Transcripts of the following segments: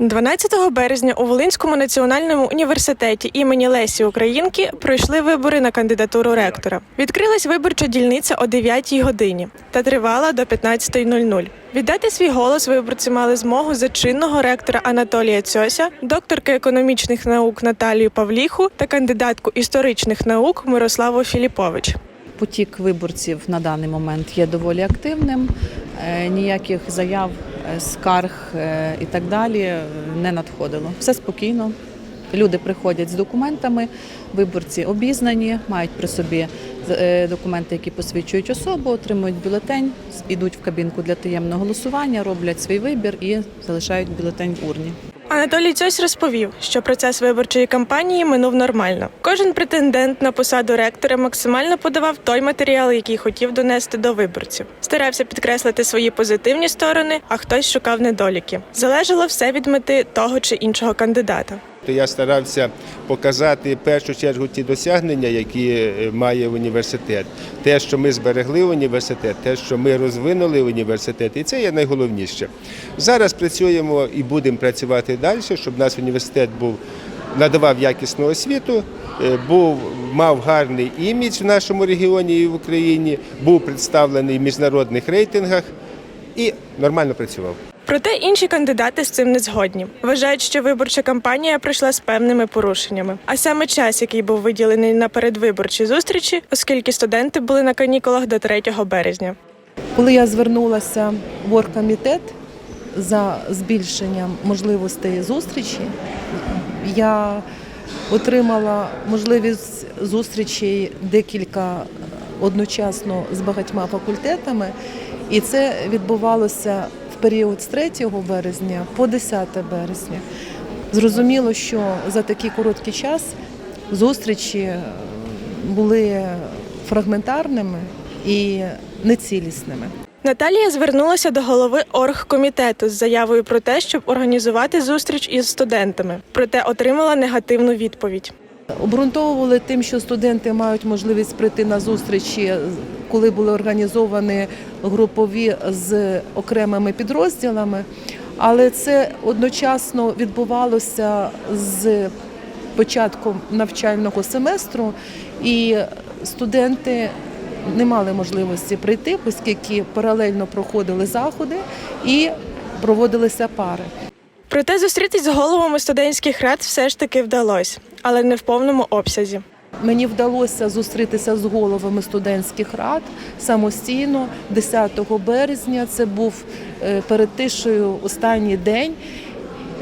12 березня у Волинському національному університеті імені Лесі Українки пройшли вибори на кандидатуру ректора. Відкрилась виборча дільниця о 9 годині та тривала до 15.00. Віддати свій голос виборці мали змогу за чинного ректора Анатолія Цьося, докторки економічних наук Наталію Павліху та кандидатку історичних наук Мирославу Філіпович. Потік виборців на даний момент є доволі активним. Е, Ніяких заяв, скарг е, і так далі е, не надходило. Все спокійно. Люди приходять з документами, виборці обізнані, мають при собі е, документи, які посвідчують особу, отримують бюлетень, ідуть в кабінку для таємного голосування, роблять свій вибір і залишають бюлетень в урні. Анатолій Цьось розповів, що процес виборчої кампанії минув нормально. Кожен претендент на посаду ректора максимально подавав той матеріал, який хотів донести до виборців. Старався підкреслити свої позитивні сторони, а хтось шукав недоліки. Залежало все від мети того чи іншого кандидата. То я старався показати в першу чергу ті досягнення, які е, має університет. Те, що ми зберегли університет, те, що ми розвинули університет, і це є найголовніше. Зараз працюємо і будемо працювати далі, щоб наш університет був надавав якісну освіту, е, був мав гарний імідж в нашому регіоні і в Україні, був представлений в міжнародних рейтингах і нормально працював. Проте інші кандидати з цим не згодні. Вважають, що виборча кампанія пройшла з певними порушеннями. А саме час, який був виділений на передвиборчі зустрічі, оскільки студенти були на канікулах до 3 березня. Коли я звернулася в оргкомітет за збільшенням можливостей зустрічі, я отримала можливість зустрічей декілька одночасно з багатьма факультетами, і це відбувалося період з 3 березня по 10 березня. Зрозуміло, що за такий короткий час зустрічі були фрагментарними і нецілісними. Наталія звернулася до голови оргкомітету з заявою про те, щоб організувати зустріч із студентами, проте отримала негативну відповідь. Обґрунтовували тим, що студенти мають можливість прийти на зустрічі, коли були організовані групові з окремими підрозділами, але це одночасно відбувалося з початком навчального семестру, і студенти не мали можливості прийти, оскільки паралельно проходили заходи і проводилися пари. Проте зустрітись з головами студентських рад все ж таки вдалося, але не в повному обсязі. Мені вдалося зустрітися з головами студентських рад самостійно 10 березня. Це був е, перед тишею останній день.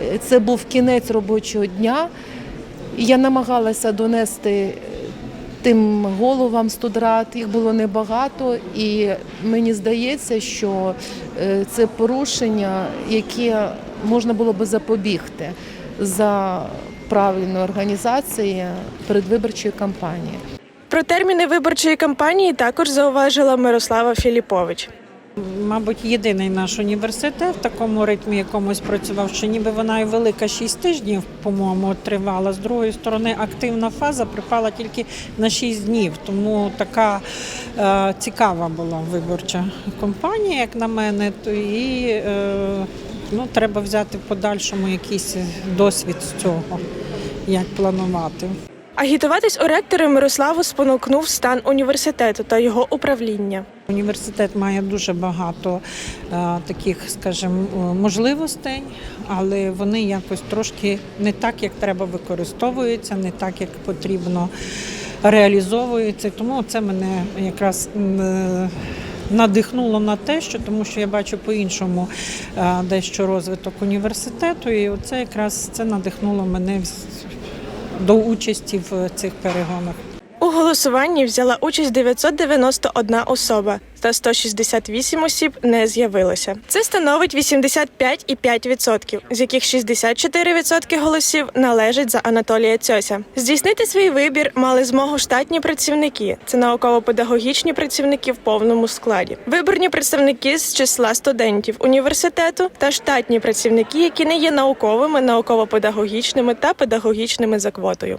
Е, Це був кінець робочого дня. Я намагалася донести е, тим головам студрат, їх було небагато, і мені здається, що це порушення, яке можна було би запобігти за правильної організації передвиборчої кампанії. Про терміни виборчої кампанії також зауважила Мирослава Філіпович. Мабуть, єдиний наш університет в такому ритмі якомусь працював, що ніби вона і велика 6 тижнів, по-моєму, тривала. З другої сторони, активна фаза припала тільки на 6 днів. Тому така е, цікава була виборча кампанія, як на мене. То і е, ну, треба взяти в подальшому якийсь досвід з цього, як планувати. Агітуватись у ректори Мирославу спонукнув стан університету та його управління. Університет має дуже багато е, таких, скажімо, е, можливостей, але вони якось трошки не так, як треба використовуються, не так, як потрібно реалізовуються. Тому це мене якраз е, надихнуло на те, що тому що я бачу по-іншому е, дещо розвиток університету, і це якраз це надихнуло мене до участі в цих перегонах. У голосуванні взяла участь 991 особа та 168 осіб не з'явилося. Це становить 85,5%, з яких 64% голосів належать за Анатолія Цьося. Здійснити свій вибір мали змогу штатні працівники. Це науково-педагогічні працівники в повному складі, виборні представники з числа студентів університету та штатні працівники, які не є науковими, науково-педагогічними та педагогічними за квотою.